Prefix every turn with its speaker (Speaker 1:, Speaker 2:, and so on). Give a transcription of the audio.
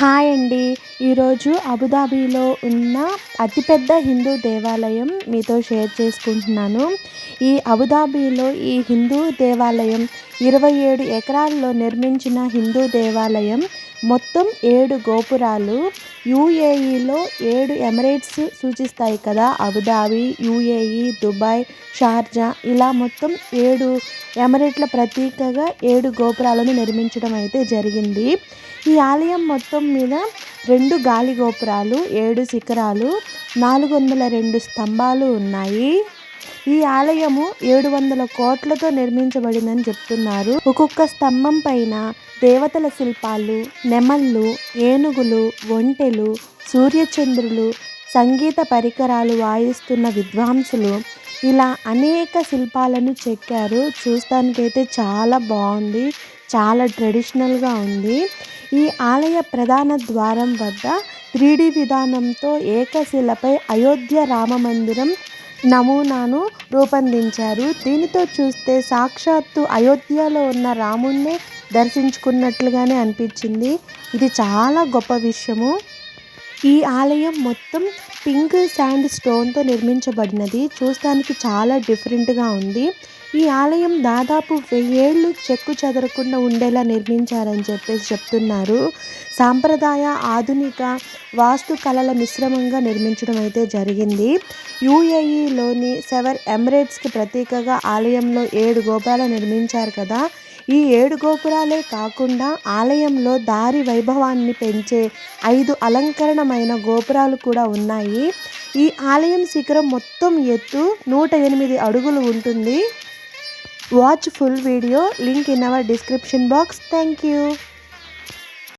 Speaker 1: Hi అండి. ఈరోజు అబుదాబీలో ఉన్న అతిపెద్ద హిందూ దేవాలయం మీతో షేర్ చేసుకుంటున్నాను. ఈ అబుదాబీలో ఈ హిందూ దేవాలయం ఇరవై ఏడు ఎకరాల్లో నిర్మించిన హిందూ దేవాలయం. మొత్తం ఏడు గోపురాలు యూఏఈలో ఏడు ఎమిరేట్స్ సూచిస్తాయి కదా. అబుదాబి యూఏఈ దుబాయ్ షార్జా ఇలా మొత్తం ఏడు ఎమిరేట్ల ప్రతీకగా ఏడు గోపురాలను నిర్మించడం అయితే జరిగింది. ఈ ఆలయం మొత్తం మీద రెండు గాలి గోపురాలు ఏడు శిఖరాలు నాలుగు వందల రెండు స్తంభాలు ఉన్నాయి. ఈ ఆలయము ఏడు వందల కోట్లతో నిర్మించబడిందని చెప్తున్నారు. ఒక్కొక్క స్తంభం పైన దేవతల శిల్పాలు నెమళ్ళు ఏనుగులు ఒంటెలు సూర్యచంద్రులు సంగీత పరికరాలు వాయిస్తున్న విద్వాంసులు ఇలా అనేక శిల్పాలను చెక్కారు. చూస్తానికైతే చాలా బాగుంది చాలా ట్రెడిషనల్గా ఉంది. ఈ ఆలయ ప్రధాన ద్వారం వద్ద త్రీడీ విధానంతో ఏకశిలపై అయోధ్య రామ మందిరం నమూనాను రూపొందించారు. దీనితో చూస్తే సాక్షాత్తు అయోధ్యలో ఉన్న రాముణ్ణే దర్శించుకున్నట్లుగానే అనిపించింది. ఇది చాలా గొప్ప విషయము. ఈ ఆలయం మొత్తం పింక్ శాండ్ స్టోన్తో నిర్మించబడినది. చూస్తానికి చాలా డిఫరెంట్గా ఉంది. ఈ ఆలయం దాదాపు వెయ్యేళ్ళు చెక్కు చెదరకుండా ఉండేలా నిర్మించారని చెప్పేసి చెప్తున్నారు. సాంప్రదాయ ఆధునిక వాస్తు కళల మిశ్రమంగా నిర్మించడం అయితే జరిగింది. యూఏఈలోని సెవెర్ ఎమిరేట్స్కి ప్రతీకగా ఆలయంలో ఏడు గోపురాలు నిర్మించారు కదా. ఈ ఏడు గోపురాలే కాకుండా ఆలయంలో దారి వైభవాన్ని పెంచే ఐదు అలంకరణమైన గోపురాలు కూడా ఉన్నాయి. ఈ ఆలయం శిఖరం మొత్తం ఎత్తు నూట ఎనిమిది అడుగులు ఉంటుంది. Watch full video link in our description box. Thank you